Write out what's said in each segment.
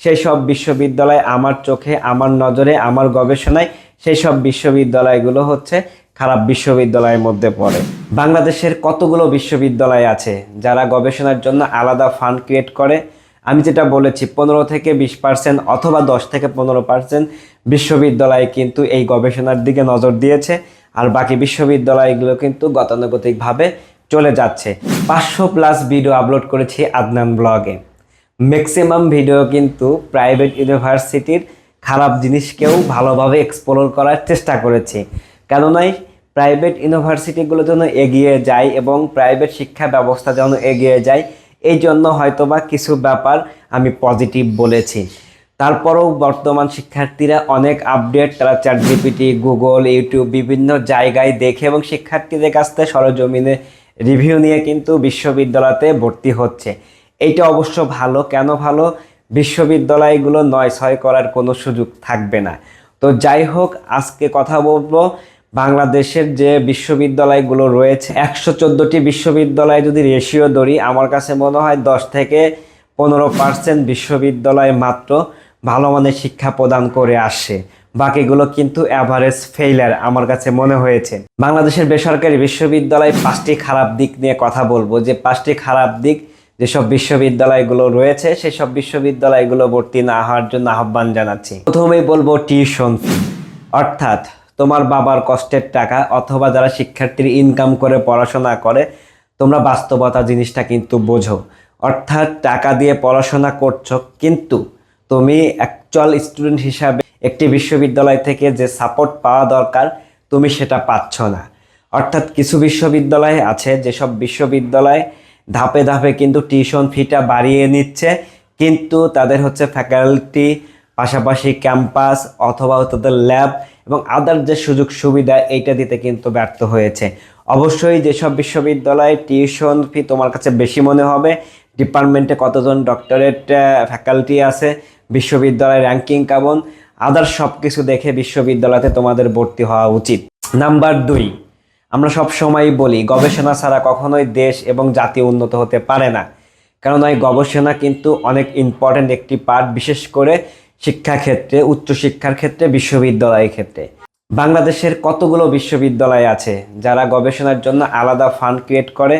সেই সব বিশ্ববিদ্যালয় আমার চোখে, আমার নজরে, আমার গবেষণায় সেই সব বিশ্ববিদ্যালয়গুলো হচ্ছে খারাপ বিশ্ববিদ্যালয়ের মধ্যে পড়ে। বাংলাদেশের কতগুলো বিশ্ববিদ্যালয় আছে যারা গবেষণার জন্য আলাদা ফান্ড ক্রিয়েট করে? আমি যেটা বলেছি, পনেরো থেকে বিশ পার্সেন্ট অথবা দশ থেকে পনেরো পার্সেন্ট বিশ্ববিদ্যালয় কিন্তু এই গবেষণার দিকে নজর দিয়েছে আর বাকি বিশ্ববিদ্যালয়গুলো কিন্তু গতানুগতিকভাবে চলে যাচ্ছে। পাঁচশো প্লাস ভিডিও আপলোড করেছি আদনান ব্লগে। ম্যাক্সিমাম ভিডিও কিন্তু প্রাইভেট ইউনিভার্সিটির খারাপ জিনিসকেও ভালোভাবে এক্সপ্লোর করার চেষ্টা করেছি। কেননাই প্রাইভেট ইউনিভার্সিটিগুলো যেন এগিয়ে যায় এবং প্রাইভেট শিক্ষা ব্যবস্থা যেন এগিয়ে যায়, এই জন্য হয়তোবা কিছু ব্যাপার আমি পজিটিভ বলেছি। তারপরেও বর্তমান শিক্ষার্থীরা অনেক আপডেট তারা চ্যাট জিপিটি গুগল ইউটিউব বিভিন্ন জায়গায় দেখে এবং শিক্ষার্থীদের কাছ থেকে সরজমিনে রিভিউ নিয়ে কিন্তু বিশ্ববিদ্যালয়তে ভর্তি হচ্ছে। এইটা অবশ্য ভালো। কেন ভালো? বিশ্ববিদ্যালয়গুলো নয় ছয় করার কোনো সুযোগ থাকবে না। তো যাই হোক, আজকে কথা বলব বাংলাদেশের যে বিশ্ববিদ্যালয়গুলো রয়েছে। একশো চোদ্দোটি বিশ্ববিদ্যালয় যদি রেশিও ধরি, আমার কাছে মনে হয় দশ থেকে পনেরো পার্সেন্ট বিশ্ববিদ্যালয় মাত্র ভালো মানের শিক্ষা প্রদান করে আসে। বাকিগুলো কিন্তু অ্যাভারেজ ফেইলার আমার কাছে মনে হয়েছে। বাংলাদেশের বেসরকারি বিশ্ববিদ্যালয় পাঁচটি খারাপ দিক নিয়ে কথা বলব। যে পাঁচটি খারাপ দিক যেসব বিশ্ববিদ্যালয়গুলো রয়েছে, সেসব বিশ্ববিদ্যালয়গুলো ভর্তি না হওয়ার জন্য আহ্বান জানাচ্ছি। প্রথমেই বলব টিউশন ফি। অর্থাৎ তোমার বাবার কষ্টের টাকা অথবা যারা শিক্ষার্থীর ইনকাম করে, পড়াশোনা করে, তোমরা বাস্তবতা জিনিসটা কিন্তু বোঝো। অর্থাৎ টাকা দিয়ে পড়াশোনা করছ, কিন্তু তুমি অ্যাকচুয়াল স্টুডেন্ট হিসাবে একটি বিশ্ববিদ্যালয় থেকে যে সাপোর্ট পাওয়া দরকার, তুমি সেটা পাচ্ছ না। অর্থাৎ কিছু বিশ্ববিদ্যালয় আছে, যেসব বিশ্ববিদ্যালয় ধাপে ধাপে কিন্তু টিউশন ফিটা বাড়িয়ে নিচ্ছে। কিন্তু তাদের হচ্ছে ফ্যাকাল্টি, পাশাপাশি ক্যাম্পাস অথবা তাদের ল্যাব এবং আদার যে সুযোগ সুবিধা, এইটা দিতে কিন্তু ব্যর্থ হয়েছে। অবশ্যই যেসব বিশ্ববিদ্যালয়ে টিউশন ফি তোমার কাছে বেশি মনে হবে, ডিপার্টমেন্টে কতজন ডক্টরেট ফ্যাকাল্টি আছে বিশ্ববিদ্যালয়ের র্যাঙ্কিং কেমন, আদার সব কিছু দেখে বিশ্ববিদ্যালয়তে তোমাদের ভর্তি হওয়া উচিত। নাম্বার দুই আমরা সব সময় বলি, গবেষণা ছাড়া কখনোই দেশ এবং জাতি উন্নত হতে পারে না। কারণ এই গবেষণা কিন্তু অনেক ইম্পর্ট্যান্ট একটি পার্ট বিশেষ করে শিক্ষাক্ষেত্রে, উচ্চশিক্ষার ক্ষেত্রে, বিশ্ববিদ্যালয়ের ক্ষেত্রে। বাংলাদেশের কতগুলো বিশ্ববিদ্যালয় আছে যারা গবেষণার জন্য আলাদা ফান্ড ক্রিয়েট করে?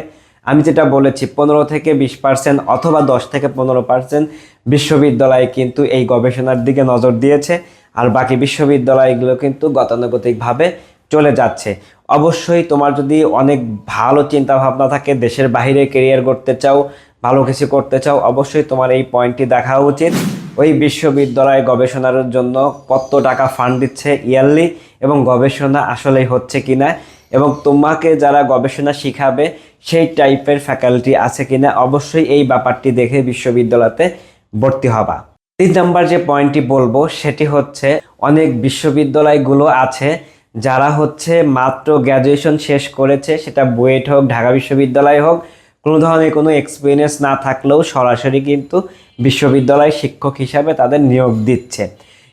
আমি যেটা বলেছি, পনেরো থেকে বিশ পার্সেন্ট অথবা দশ থেকে পনেরো পার্সেন্ট বিশ্ববিদ্যালয় কিন্তু এই গবেষণার দিকে নজর দিয়েছে। আর বাকি বিশ্ববিদ্যালয়গুলো কিন্তু গতানুগতিকভাবে চলে যাচ্ছে। অবশ্যই তোমার যদি অনেক ভালো চিন্তা ভাবনা থাকে, দেশের বাইরে কেরিয়ার করতে চাও, ভালো কিছু করতে চাও, অবশ্যই তোমার এই পয়েন্টটি দেখা উচিত। ওই বিশ্ববিদ্যালয় গবেষণার জন্য কত টাকা ফান্ড দিচ্ছে ইয়ারলি এবং গবেষণা আসলেই হচ্ছে কি না এবং তোমাকে যারা গবেষণা শিখাবে, সেই টাইপের ফ্যাকাল্টি আছে কিনা, অবশ্যই এই ব্যাপারটি দেখে বিশ্ববিদ্যালয়তে ভর্তি হবা। তিন নাম্বার যে পয়েন্টটি বলব, সেটি হচ্ছে অনেক বিশ্ববিদ্যালয়গুলো আছে যারা হচ্ছে মাত্র গ্র্যাজুয়েশন শেষ করেছে, সেটা বুয়েট হোক, ঢাকা বিশ্ববিদ্যালয় হোক, কোনো ধরনের কোনো এক্সপিরিয়েন্স না থাকলেও সরাসরি কিন্তু বিশ্ববিদ্যালয় শিক্ষক হিসাবে তাদের নিয়োগ দিচ্ছে।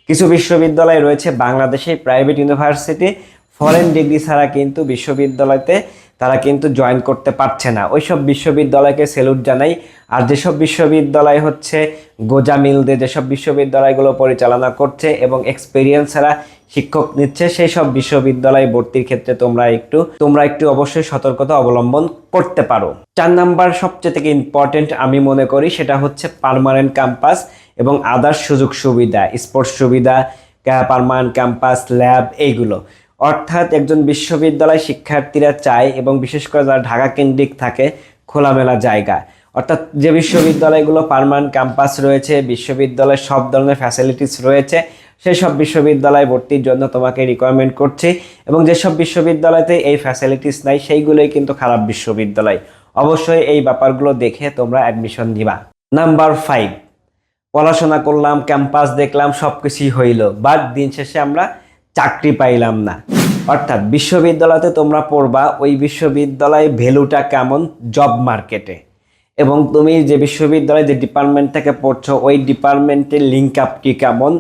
কিছু বিশ্ববিদ্যালয় রয়েছে বাংলাদেশে প্রাইভেট ইউনিভার্সিটি ফরেন ডিগ্রি ছাড়া কিন্তু বিশ্ববিদ্যালয়তে তারা কিন্তু জয়েন করতে পারছে না। ওইসব বিশ্ববিদ্যালয়কে সেলুট জানাই। আর যেসব বিশ্ববিদ্যালয় হচ্ছে গোজামিলদে যেসব বিশ্ববিদ্যালয়গুলো পরিচালনা করছে এবং এক্সপিরিয়েন্স ছাড়া শিক্ষক নিচ্ছে, সেই সব বিশ্ববিদ্যালয় ভর্তির ক্ষেত্রে তোমরা একটু তোমরা একটু অবশ্যই সতর্কতা অবলম্বন করতে পারো। চার নাম্বার সবচেয়ে থেকে ইম্পর্টেন্ট আমি মনে করি সেটা হচ্ছে পার্মানেন্ট ক্যাম্পাস এবং আদার্স সুযোগ সুবিধা স্পোর্টস সুবিধা পার্মানেন্ট ক্যাম্পাস ল্যাব এইগুলো। অর্থাৎ একজন বিশ্ববিদ্যালয় শিক্ষার্থীরা চায় এবং বিশেষ করে যারা ঢাকা কেন্দ্রিক থাকে, খোলামেলা জায়গা। অর্থাৎ যে বিশ্ববিদ্যালয়গুলো পার্মানেন্ট ক্যাম্পাস রয়েছে, বিশ্ববিদ্যালয়ের সব ধরনের ফ্যাসিলিটিস রয়েছে সেই সব বিশ্ববিদ্যালয়ে ভর্তির জন্য তোমাকে রিকোয়ারমেন্ট করছি এবং যেসব বিশ্ববিদ্যালয়তে এই ফ্যাসিলিটিস নাই, সেইগুলোই কিন্তু খারাপ বিশ্ববিদ্যালয়। অবশ্যই এই ব্যাপারগুলো দেখে তোমরা অ্যাডমিশন দিবা। নাম্বার ফাইভ পড়াশোনা করলাম ক্যাম্পাস দেখলাম সব কিছুই হইল। বাট দিন শেষে আমরা চাকরি পাইলাম না। অর্থাৎ বিশ্ববিদ্যালয়তে তোমরা পড়বা, ওই বিশ্ববিদ্যালয় ভ্যালুটা কেমন? জব মার্কেটে এবং তুমি যে বিশ্ববিদ্যালয়ে, যে ডিপার্টমেন্ট থেকে পড়ছো, ওই ডিপার্টমেন্টের লিঙ্ক আপ আপটি কেমন?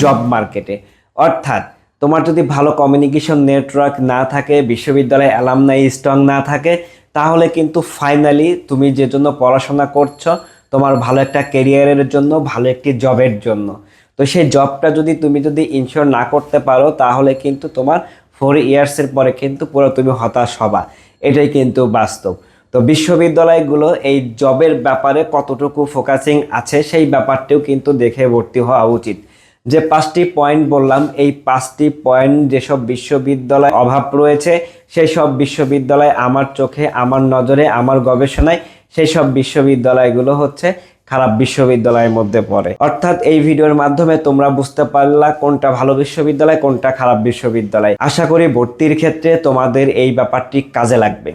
জব মার্কেটে অর্থাৎ, তোমার যদি ভালো কমিউনিকেশন নেটওয়ার্ক না থাকে, বিশ্ববিদ্যালয়ে অ্যালামনাই স্ট্রং না থাকে, তাহলে কিন্তু ফাইনালি তুমি যে জন্য পড়াশোনা করছ, তোমার ভালো একটা কেরিয়ারের জন্য, ভালো একটি জবের জন্য। তো সেই জবটা যদি তুমি যদি ইনশিওর না করতে পারো, তাহলে কিন্তু তোমার ফোর ইয়ার্সের পরে কিন্তু পুরো তুমি হতাশ হবা। এটাই কিন্তু বাস্তব। তো বিশ্ববিদ্যালয়গুলো এই জবের ব্যাপারে কতটুকু ফোকাসিং আছে সেই ব্যাপারটিও কিন্তু দেখে ভর্তি হওয়া উচিত। যে পাঁচটি পয়েন্ট বললাম, এই পাঁচটি পয়েন্ট যেসব বিশ্ববিদ্যালয় অভাব রয়েছে সেই সব বিশ্ববিদ্যালয় আমার চোখে, আমার নজরে, আমার গবেষণায় সেই সব বিশ্ববিদ্যালয়গুলো হচ্ছে খারাপ বিশ্ববিদ্যালয়ের মধ্যে পড়ে। অর্থাৎ এই ভিডিওর মাধ্যমে তোমরা বুঝতে পারলা কোনটা ভালো বিশ্ববিদ্যালয়, কোনটা খারাপ বিশ্ববিদ্যালয়। আশা করি ভর্তির ক্ষেত্রে তোমাদের এই ব্যাপারটি কাজে লাগবে।